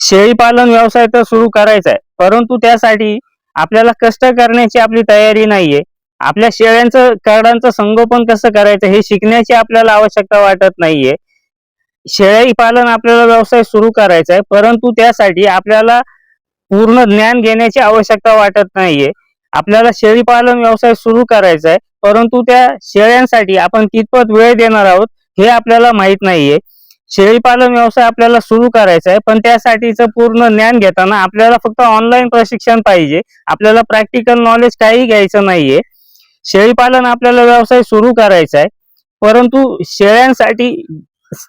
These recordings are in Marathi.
शेळीपालन व्यवसाय तर सुरू करायचा आहे परंतु त्यासाठी आपल्याला कष्ट करण्याची आपली तयारी नाहीये. आपल्या शेळ्यांचं कार्डांचं संगोपन कसं करायचं हे शिकण्याची आपल्याला आवश्यकता वाटत नाहीये. शेळी पालन आपल्याला व्यवसाय सुरू करायचा आहे परंतु त्यासाठी आपल्याला पूर्ण ज्ञान घेण्याची आवश्यकता वाटत नाहीये. आपल्याला शेळीपालन व्यवसाय सुरू करायचा आहे परंतु त्या शेळ्यांसाठी आपण कितपत वेळ देणार आहोत हे आपल्याला माहीत नाहीये. शेळीपालन व्यवसाय आपल्याला सुरू करायचा आहे पण त्यासाठीचं पूर्ण ज्ञान घेताना आपल्याला फक्त ऑनलाईन प्रशिक्षण पाहिजे. आपल्याला प्रॅक्टिकल नॉलेज काही घ्यायचं नाहीये. शेळीपालन आपल्याला व्यवसाय सुरू करायचा आहे. परंतु शेळ्यांसाठी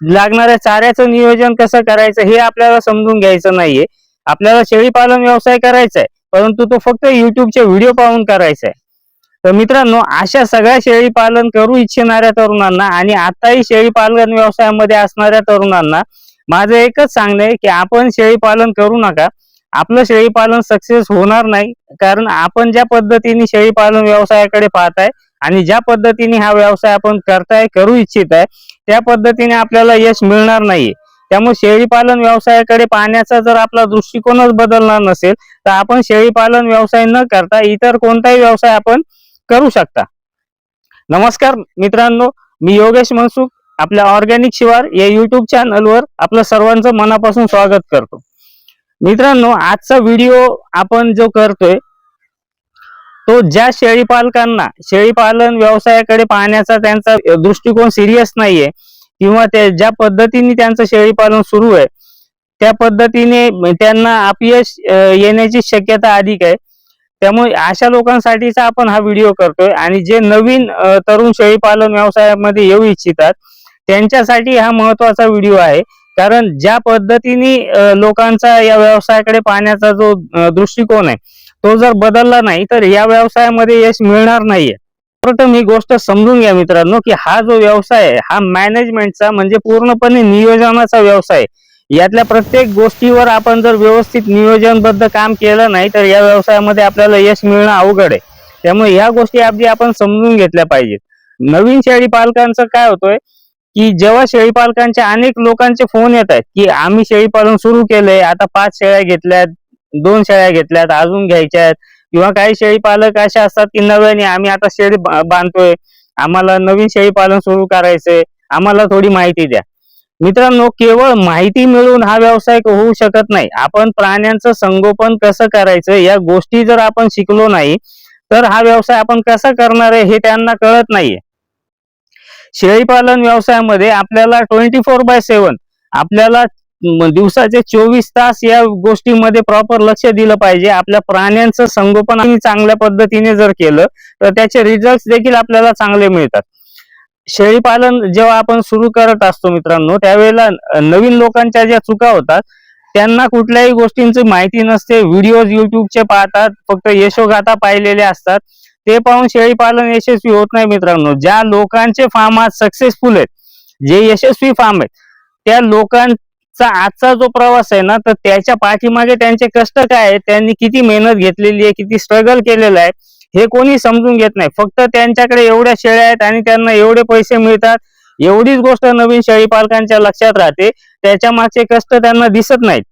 लागणाऱ्या चाऱ्याचं नियोजन कसं करायचं हे आपल्याला समजून घ्यायचं नाहीये. आपल्याला शेळीपालन व्यवसाय करायचा आहे परंतु तो फक्त युट्यूबचे व्हिडिओ पाहून करायचा आहे. तर मित्रांनो अशा सगळ्या शेळी पालन करू इच्छिणाऱ्या तरुणांना आणि आताही शेळी पालन व्यवसायामध्ये असणाऱ्या तरुणांना माझं एकच सांगणं आहे की आपण शेळी पालन करू नका. आपलं शेळी पालन सक्सेस होणार नाही कारण आपण ज्या पद्धतीने शेळी पालन व्यवसायाकडे पाहताय आणि ज्या पद्धतीने हा व्यवसाय आपण करताय करू इच्छित आहे त्या पद्धतीने आपल्याला यश मिळणार नाहीये. त्यामुळे शेळी पालन व्यवसायाकडे पाहण्याचा जर आपला दृष्टिकोनच बदलणार नसेल तर आपण शेळी पालन व्यवसाय न करता इतर कोणताही व्यवसाय आपण करू शकता. नमस्कार मित्रांनो मी योगेश मनसुख आपल्या ऑर्गॅनिक शिवार या युट्यूब चॅनलवर आपलं सर्वांचं मनापासून स्वागत करतो. मित्रांनो आजचा व्हिडिओ आपण जो करतोय तो ज्या शेळी पालकांना शेळी पालन व्यवसायाकडे पाहण्याचा त्यांचा दृष्टिकोन सिरियस नाहीये किंवा ते ज्या पद्धतीने त्यांचं शेळी पालन सुरू आहे त्या पद्धतीने त्यांना अपयश येण्याची शक्यता अधिक आहे त्यामुळे अशा लोकांसाठीचा आपण हा व्हिडिओ करतोय. आणि जे नवीन तरुण शेळी पालन व्यवसायामध्ये येऊ इच्छितात त्यांच्यासाठी हा महत्त्वाचा व्हिडिओ आहे. कारण ज्या पद्धतीने लोकांचा या व्यवसायाकडे पाहण्याचा जो दृष्टिकोन आहे तो जर बदलला नाही तर या व्यवसायामध्ये यश मिळणार नाहीये. प्रथम ही गोष्ट समजून घ्या मित्रांनो की हा जो व्यवसाय आहे हा मॅनेजमेंटचा म्हणजे पूर्णपणे नियोजनाचा व्यवसाय आहे. यातल्या प्रत्येक गोष्टीवर आपण जर व्यवस्थित नियोजनबद्ध काम केलं नाही तर या व्यवसायामध्ये आपल्याला यश मिळणं अवघड आहे. त्यामुळे या गोष्टी अगदी आपण समजून घेतल्या पाहिजेत. नवीन शेळी पालकांचं काय होतंय की जेव्हा शेळी पालकांच्या अनेक लोकांचे फोन येत आहेत की आम्ही शेळी पालन सुरू केलंय आता पाच शेळ्या घेतल्यात दोन शेळ्या घेतल्यात अजून घ्यायच्या आहेत किंवा काही शेळी पालक असे असतात की नव्याने आम्ही आता शेळी बांधतोय आम्हाला नवीन शेळी पालन सुरू करायचंय आम्हाला थोडी माहिती द्या. मित्रांनो केवळ माहिती मिळून हा व्यवसाय होऊ शकत नाही. आपण प्राण्यांचं संगोपन कसं करायचं या गोष्टी जर आपण शिकलो नाही तर हा व्यवसाय आपण कसा करणार आहे हे त्यांना कळत नाहीये. शेळीपालन व्यवसायामध्ये आपल्याला ट्वेंटी फोर बाय सेवन आपल्याला दिवसाचे चोवीस तास या गोष्टीमध्ये प्रॉपर लक्ष दिलं पाहिजे. आपल्या प्राण्यांचं संगोपन आम्ही चांगल्या पद्धतीने जर केलं तर त्याचे रिझल्ट देखील आपल्याला चांगले मिळतात. शेळी पालन जेव्हा आपण सुरू करत असतो मित्रांनो त्यावेळेला नवीन लोकांच्या ज्या चुका होतात त्यांना कुठल्याही गोष्टींची माहिती नसते. व्हिडिओज युट्यूबचे पाहतात फक्त यशोगाथा पाहिलेले असतात. ते पाहून शेळी पालन यशस्वी होत नाही मित्रांनो. ज्या लोकांचे फार्म आज सक्सेसफुल आहेत जे यशस्वी फार्म आहेत त्या लोकांचा आजचा जो प्रवास आहे ना तर त्याच्या पाठीमागे त्यांचे कष्ट काय आहेत त्यांनी किती मेहनत घेतलेली आहे किती स्ट्रगल केलेलं आहे हे कोणी समजून घेत नाही. फक्त त्यांच्याकडे एवढ्या शेळ्या आहेत आणि त्यांना एवढे पैसे मिळतात एवढीच गोष्ट नवीन शेळी पालकांच्या लक्षात राहते त्याच्या मागचे कष्ट त्यांना दिसत नाहीत.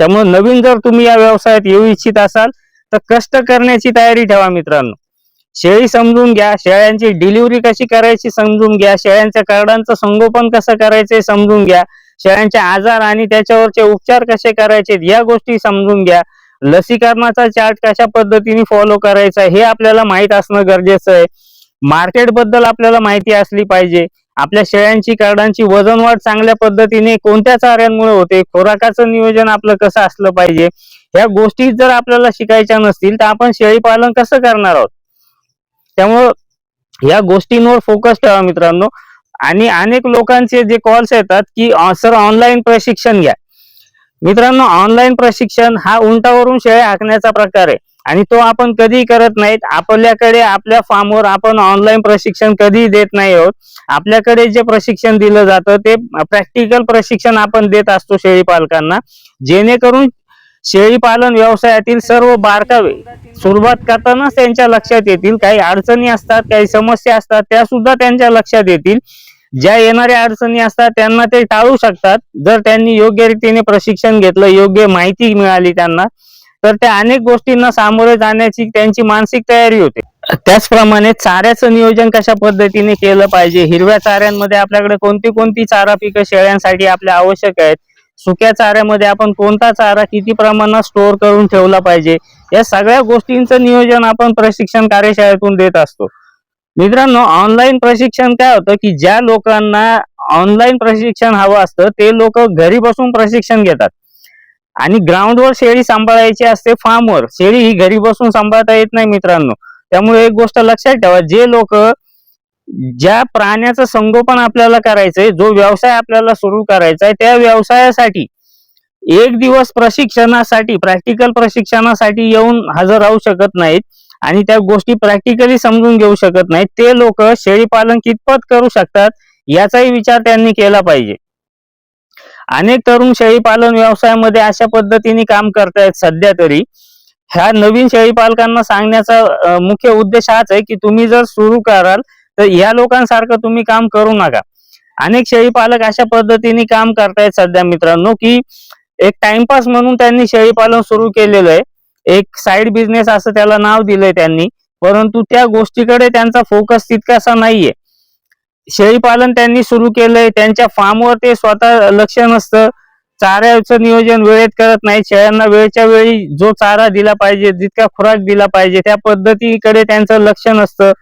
त्यामुळे नवीन जर तुम्ही या व्यवसायात येऊ इच्छित असाल तर कष्ट करण्याची तयारी ठेवा मित्रांनो. शेळी समजून घ्या शेळ्यांची डिलिव्हरी कशी करायची समजून घ्या शेळ्यांच्या कार्डांचं संगोपन कसं करायचे समजून घ्या शेळ्यांचे आजार आणि त्याच्यावरचे उपचार कसे करायचे या गोष्टी समजून घ्या. लसीकरणाचा चार्ट कशा पद्धतीने फॉलो करायचा हे आपल्याला माहीत असणं गरजेचं आहे. मार्केटबद्दल आपल्याला माहिती असली पाहिजे. आपल्या शेळ्यांची कार्डांची वजन वाढ चांगल्या पद्धतीने कोणत्या चाऱ्यांमुळे होते खोराकाचं नियोजन आपलं कसं असलं पाहिजे ह्या गोष्टी जर आपल्याला शिकायच्या नसतील तर आपण शेळी पालन कसं करणार आहोत? त्यामुळं या गोष्टींवर फोकस ठेवा मित्रांनो. आणि अनेक लोकांचे जे कॉल्स येतात की सर ऑनलाईन प्रशिक्षण घ्या. मित्रांनो ऑनलाईन प्रशिक्षण हा उंटावरून शेळ्या हाकण्याचा प्रकार आहे. आणि तो आपण कधी करत नाहीत. आपल्याकडे आपल्या फार्मवर आपण ऑनलाईन प्रशिक्षण कधी देत नाही आहोत. आपल्याकडे जे प्रशिक्षण दिलं जातं ते प्रॅक्टिकल प्रशिक्षण आपण देत असतो शेळी पालकांना जेणेकरून शेळी पालन व्यवसायातील सर्व बारकावे सुरुवात करतानाच त्यांच्या लक्षात येतील. काही अडचणी असतात काही समस्या असतात त्या सुद्धा त्यांच्या लक्षात येतील. ज्या येणाऱ्या अडचणी असतात त्यांना ते टाळू शकतात. जर त्यांनी योग्य रीतीने प्रशिक्षण घेतलं योग्य माहिती मिळाली त्यांना तर त्या अनेक गोष्टींना सामोरे जाण्याची त्यांची मानसिक तयारी होते. त्याचप्रमाणे चाऱ्याचं नियोजन कशा पद्धतीने केलं पाहिजे? हिरव्या चाऱ्यांमध्ये आपल्याकडे कोणती कोणती चारा पिकं शेळ्यांसाठी आपल्या आवश्यक आहेत? सुक्या चाऱ्यामध्ये आपण कोणता चारा किती प्रमाणात स्टोअर करून ठेवला पाहिजे? या सगळ्या गोष्टींचं नियोजन आपण प्रशिक्षण कार्यशाळेतून देत असतो. मित्रांनो ऑनलाईन प्रशिक्षण काय होतं की ज्या लोकांना ऑनलाईन प्रशिक्षण हवं असतं ते लोक घरी बसून प्रशिक्षण घेतात. आणि ग्राउंडवर शेळी सांभाळायची असते फार्मवर शेळी ही घरी बसून सांभाळता येत नाही मित्रांनो. त्यामुळे एक गोष्ट लक्षात ठेवा जे लोक ज्या प्राण्याचं संगोपन आपल्याला करायचंय जो व्यवसाय आपल्याला सुरू करायचा आहे त्या व्यवसायासाठी एक दिवस प्रशिक्षणासाठी प्रॅक्टिकल प्रशिक्षणासाठी येऊन हजर राहू शकत नाहीत. आणि त्या गोष्टी प्रॅक्टिकली समजून घेऊ शकत नाही. ते लोक शेळीपालन कितपत करू शकतात याचाही विचार त्यांनी केला पाहिजे. अनेक तरुण शेळीपालन व्यवसायामध्ये अशा पद्धतीने काम करतायत सध्या तरी. ह्या नवीन शेळी पालकांना सांगण्याचा मुख्य उद्देश हाच आहे की तुम्ही जर सुरू कराल तर या लोकांसारखं तुम्ही काम करू नका. अनेक शेळी पालक अशा पद्धतीने काम करतायत सध्या मित्रांनो की एक टाइमपास म्हणून त्यांनी शेळी पालन सुरू केलेलं आहे. एक साइड बिझनेस असं त्याला नाव दिलंय त्यांनी. परंतु त्या गोष्टीकडे त्यांचा फोकस तितकासा नाहीये. शेळी पालन त्यांनी सुरू केलंय. त्यांच्या फार्मवर ते स्वतः लक्ष नसतं. चाऱ्याचं नियोजन वेळेत करत नाही शेळ्यांना वेळच्या वेळी जो चारा दिला पाहिजे जितका खुराक दिला पाहिजे त्या पद्धतीकडे त्यांचं लक्ष नसतं.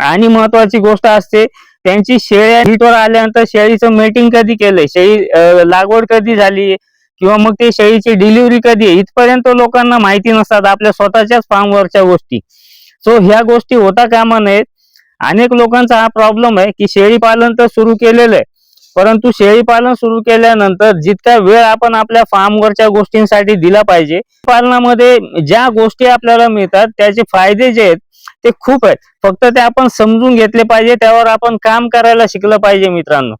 आणि महत्वाची गोष्ट असते त्यांची शेळ्या हिटवर आल्यानंतर शेळीचं मेटिंग कधी केलंय? शेळी लागवड कधी झाली? किंवा मग ते शेळीची डिलिव्हरी कधी आहे इथपर्यंत लोकांना माहिती नसतात आपल्या स्वतःच्याच फार्मवरच्या गोष्टी. सो ह्या गोष्टी होता कामा नयेत. अनेक लोकांचा हा प्रॉब्लेम आहे की शेळी पालन तर सुरू केलेलं आहे. परंतु शेळी पालन सुरू केल्यानंतर जितका वेळ आपण आपल्या फार्मवरच्या गोष्टींसाठी दिला पाहिजे पालनामध्ये ज्या गोष्टी आपल्याला मिळतात त्याचे फायदे जे आहेत ते खूप आहेत. फक्त ते आपण समजून घेतले पाहिजे त्यावर आपण काम करायला शिकलं पाहिजे मित्रांनो.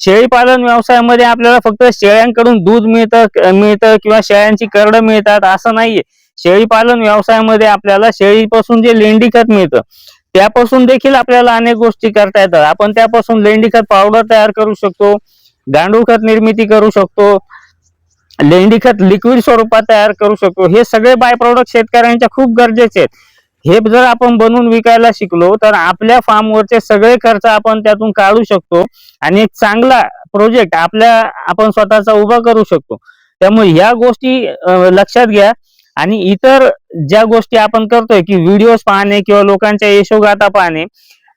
शेळी पालन व्यवसायामध्ये आपल्याला फक्त शेळ्यांकडून दूध मिळतं मिळतं किंवा शेळ्यांची करडं मिळतात असं नाहीये. शेळी पालन व्यवसायामध्ये आपल्याला शेळीपासून जे लेंडी खत मिळतं त्यापासून देखील आपल्याला अनेक गोष्टी करता येतात. आपण त्यापासून लेंडी खत पावडर तयार करू शकतो गांडूळ खत निर्मिती करू शकतो लेंडी खत लिक्विड स्वरूपात तयार करू शकतो. हे सगळे बाय प्रोडक्ट शेतकऱ्यांच्या खूप गरजेचे आहेत. हे जर आपण बनवून विकायला शिकलो तर आपल्या फार्मवरचे सगळे खर्च आपण त्यातून काढू शकतो आणि एक चांगला प्रोजेक्ट आपल्या आपण स्वतःचा उभा करू शकतो. त्यामुळे ह्या गोष्टी लक्षात घ्या. आणि इतर ज्या गोष्टी आपण करतोय की व्हिडिओज पाहणे किंवा लोकांच्या यशोगाथा पाहणे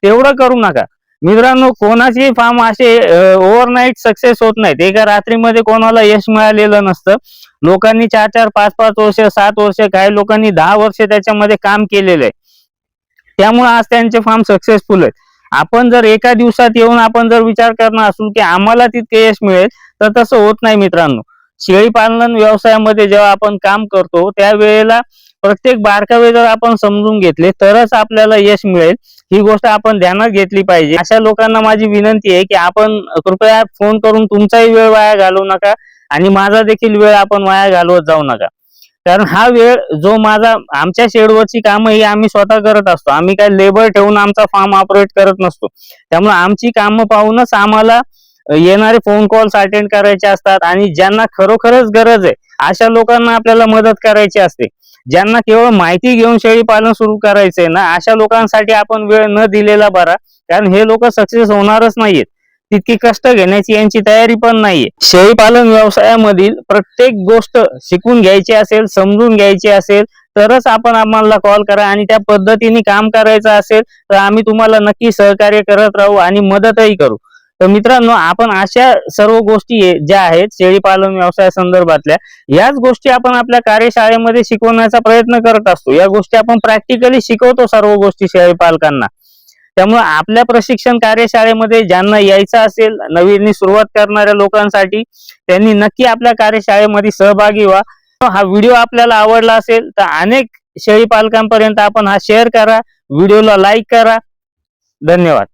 तेवढं करू नका. मित्रांनो कोणाची फार्म असे ओव्हरनाईट सक्सेस होत नाहीत. एका रात्रीमध्ये कोणाला यश मिळालेलं नसतं. लोकांनी चार चार पाच पाच वर्ष सात वर्ष काही लोकांनी दहा वर्ष त्याच्यामध्ये काम केलेलं आहे. त्यामुळे आज त्यांचे फार्म सक्सेसफुल आहेत. आपण जर एका दिवसात येऊन आपण जर विचार करणार असू की आम्हाला तितके यश मिळेल तर तसं होत नाही मित्रांनो. शेळी पालन व्यवसायामध्ये जेव्हा आपण काम करतो त्यावेळेला प्रत्येक बारकावे जर आपण समजून घेतले तरच आपल्याला यश मिळेल. ही गोष्ट आपण ध्यानात घेतली पाहिजे. अशा लोकांना माझी विनंती आहे की आपण कृपया फोन करून तुमचाही वेळ वाया घालवू नका आणि माझा देखील वेळ आपण वाया घालवत जाऊ नका. कारण हा वेळ जो माझा आमच्या शेडवरची कामं ही आम्ही स्वतः करत असतो. आम्ही काय लेबर ठेवून आमचा फार्म ऑपरेट करत नसतो. त्यामुळे आमची कामं पाहूनच आम्हाला येणारे फोन कॉल्स अटेंड करायचे असतात आणि ज्यांना खरोखरच गरज आहे अशा लोकांना आपल्याला मदत करायची असते. ज्यांना केवळ माहिती घेऊन शेळी पालन सुरू करायचंय ना अशा लोकांसाठी आपण वेळ न दिलेला बरा कारण हे लोक सक्सेस होणारच नाहीयेत. तितकी कष्ट घेण्याची यांची तयारी पण नाहीये. शेळी पालन व्यवसायामधील प्रत्येक गोष्ट शिकून घ्यायची असेल समजून घ्यायची असेल तरच आपण आम्हाला कॉल करा आणि त्या पद्धतीने काम करायचं असेल तर आम्ही तुम्हाला नक्की सहकार्य करत राहू आणि मदतही करू. तर मित्रांनो आपण अशा सर्व गोष्टी ज्या आहेत शेळी पालन व्यवसाया संदर्भातल्या याच गोष्टी आपण आपल्या कार्यशाळेमध्ये शिकवण्याचा प्रयत्न करत असतो. या गोष्टी आपण प्रॅक्टिकली शिकवतो सर्व गोष्टी शेळी पालकांना त्यामुळे आपल्या प्रशिक्षण कार्यशाळेमध्ये ज्यांना यायचं असेल नवीन सुरुवात करणाऱ्या लोकांसाठी त्यांनी नक्की आपल्या कार्यशाळेमध्ये सहभागी व्हा. हा व्हिडिओ आपल्याला आवडला असेल तर अनेक शेळी पालकांपर्यंत आपण हा शेअर करा. व्हिडिओला लाईक करा. धन्यवाद.